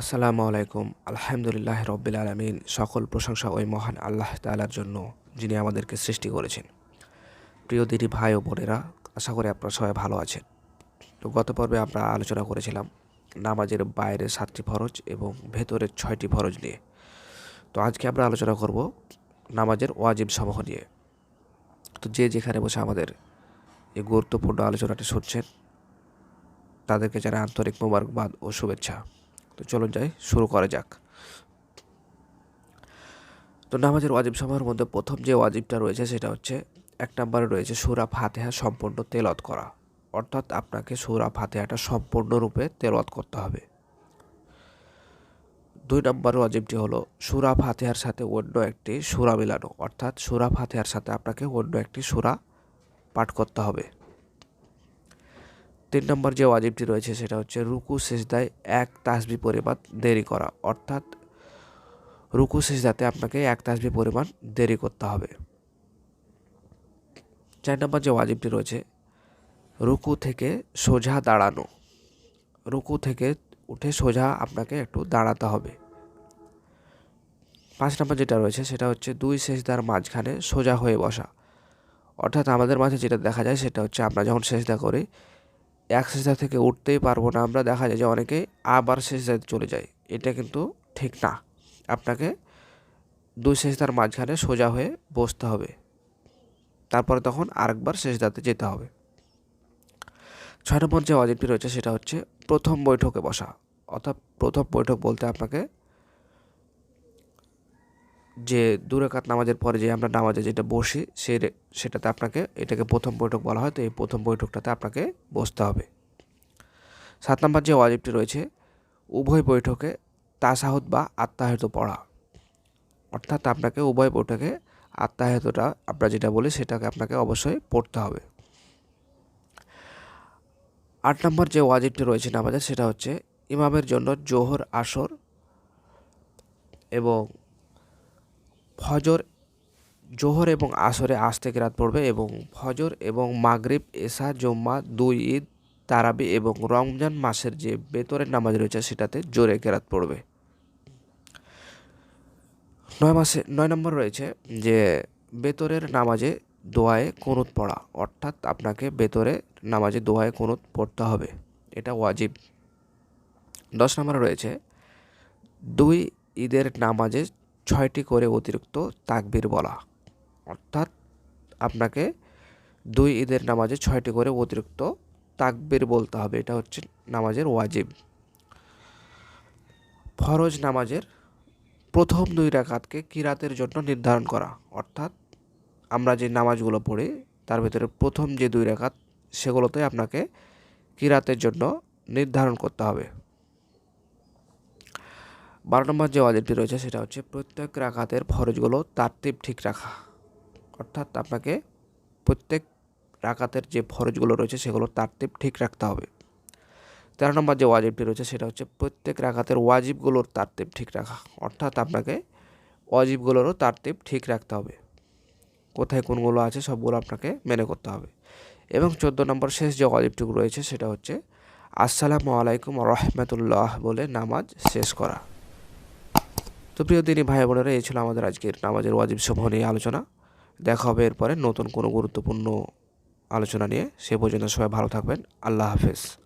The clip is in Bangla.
আসসালামু আলাইকুম। আলহামদুলিল্লাহ রব্বিল আলমিন, সকল প্রশংসা ওই মহান আল্লাহ তালার জন্য যিনি আমাদেরকে সৃষ্টি করেছেন। প্রিয় দিদি ভাই ও বোনেরা, আশা করি আপনারা সবাই ভালো আছেন। তো গত পর্বে আমরা আলোচনা করেছিলাম নামাজের বাইরে সাতটি ফরজ এবং ভেতরের ছয়টি ফরজ নিয়ে। তো আজকে আমরা আলোচনা করব নামাজের ওয়াজিব সমূহ নিয়ে। তো যে যেখানে বসে আমাদের এই গুরুত্বপূর্ণ আলোচনাটি শুনছেন, তাদেরকে জানাই আন্তরিক মোবারকবাদ ও শুভেচ্ছা। তো চলুন যাই, শুরু করা যাক। তো নামাজের ওয়াজিব সমূহের মধ্যে প্রথম যে ওয়াজিবটা রয়েছে সেটা হচ্ছে, এক নম্বরে রয়েছে সুরা ফাতেহা সম্পূর্ণ তেলত করা। অর্থাৎ আপনাকে সুরা ফাতেহাটা সম্পূর্ণরূপে তেলত করতে হবে। দুই নম্বর ওয়াজিবটি হলো, সুরা ফাতেহার সাথে অন্য একটি সুরা মিলানো। অর্থাৎ সুরা ফাতেহার সাথে আপনাকে অন্য একটি সুরা পাঠ করতে হবে। তিন নম্বর যে ওয়াজিবটি রয়েছে সেটা হচ্ছে, রুকু সেজদায় এক তাসবি পরিমাণ দেরি করা। অর্থাৎ রুকু সেজদাতে আপনাকে এক তাসবি পরিমাণ দেরি করতে হবে। চার নম্বর যে ওয়াজিবটি রয়েছে, রুকু থেকে সোজা দাঁড়ানো। রুকু থেকে উঠে সোজা আপনাকে একটু দাঁড়াতে হবে। পাঁচ নম্বর যেটা রয়েছে, সেটা হচ্ছে দুই সেজদার মাঝখানে সোজা হয়ে বসা। অর্থাৎ আমাদের মাঝে যেটা দেখা যায় সেটা হচ্ছে, আমরা যখন সেজদা করি এক সেজদা থেকে উঠতেই পারব না। আমরা দেখা যায় যে অনেকে আবার সেজদাতে চলে যায়। এটা কিন্তু ঠিক না। আপনাকে দুই সেজদার মাঝখানে সোজা হয়ে বসতে হবে। তারপরে তখন আরেকবার সেজদাতে যেতে হবে। ছয় নম্বর যে অজিবটি রয়েছে সেটা হচ্ছে প্রথম বৈঠকে বসা। অর্থাৎ প্রথম বৈঠক বলতে আপনাকে যে দুরেকাত নামাজের পরে যে আমরা নামাজে যেটা বসি সে সেটাতে আপনাকে এটাকে প্রথম বৈঠক বলা হয়। তো এই প্রথম বৈঠকটাতে আপনাকে বসতে হবে। সাত নম্বর যে ওয়াজিবটি রয়েছে, উভয় বৈঠকে তাসাহুদ বা আত্মাহিত পড়া। অর্থাৎ আপনাকে উভয় বৈঠকে আত্মাহিতটা আমরা যেটা বলি সেটাকে আপনাকে অবশ্যই পড়তে হবে। আট নম্বর যে ওয়াজিবটি রয়েছে নামাজের, সেটা হচ্ছে ইমামের জন্য জোহর, আসর এবং ফজর, জোহর এবং আসরে আজ থেকে রাত পড়বে এবং ফজর এবং মাগরিব এসা জম্মা, দুই ঈদ, তারাবি এবং রমজান মাসের যে বেতরের নামাজ রয়েছে সেটাতে জোরে কেরাত পড়বে। নয় মাসে, নয় নম্বর রয়েছে যে বেতরের নামাজে দোয়ায়ে কুনুত পড়া, অর্থাৎ আপনাকে বেতরে নামাজে দোয়ায়ে কুনুত পড়তে হবে, এটা ওয়াজিব। দশ নম্বরে রয়েছে, দুই ঈদের নামাজে ছয়টি করে অতিরিক্ত তাকবির বলা। অর্থাৎ আপনাকে দুই ঈদের নামাজে ছয়টি করে অতিরিক্ত তাকবির বলতে হবে। এটা হচ্ছে নামাজের ওয়াজিব। ফরজ নামাজের প্রথম দুই রাকাতকে কিরাতের জন্য নির্ধারণ করা। অর্থাৎ আমরা যে নামাজগুলো পড়ি, তার ভিতরে প্রথম যে দুই রাকাত, সেগুলোতে আপনাকে কিরাতের জন্য নির্ধারণ করতে হবে। বারো নম্বর যে ওয়াজিবটি রয়েছে সেটা হচ্ছে, প্রত্যেক রাখাতের ফরজগুলো তারতিব ঠিক রাখা। অর্থাৎ আপনাকে প্রত্যেক রাকাতের যে ফরজগুলো রয়েছে সেগুলো তারতিব ঠিক রাখতে হবে। তেরো নম্বর যে ওয়াজিবটি রয়েছে সেটা হচ্ছে, প্রত্যেক রাকাতের ওয়াজিবগুলোর তারতিব ঠিক রাখা। অর্থাৎ আপনাকে ওয়াজিবগুলোরও তারতিব ঠিক রাখতে হবে। কোথায় কোনগুলো আছে সবগুলো আপনাকে মেনে করতে হবে। এবং চোদ্দ নম্বর শেষ যে ওয়াজিবটুকু রয়েছে সেটা হচ্ছে, আসসালামু আলাইকুম রহমতুল্লাহ বলে নামাজ শেষ করা। তো প্রিয় দিনী ভাই বোনেরা, এই ছিল আমাদের আজকের নামাজের ওয়াজিব সমূহ নিয়ে আলোচনা। দেখা হবে এরপরে নতুন কোনো গুরুত্বপূর্ণ আলোচনা নিয়ে। সে পর্যন্ত সবাই ভালো থাকবেন। আল্লাহ হাফেজ।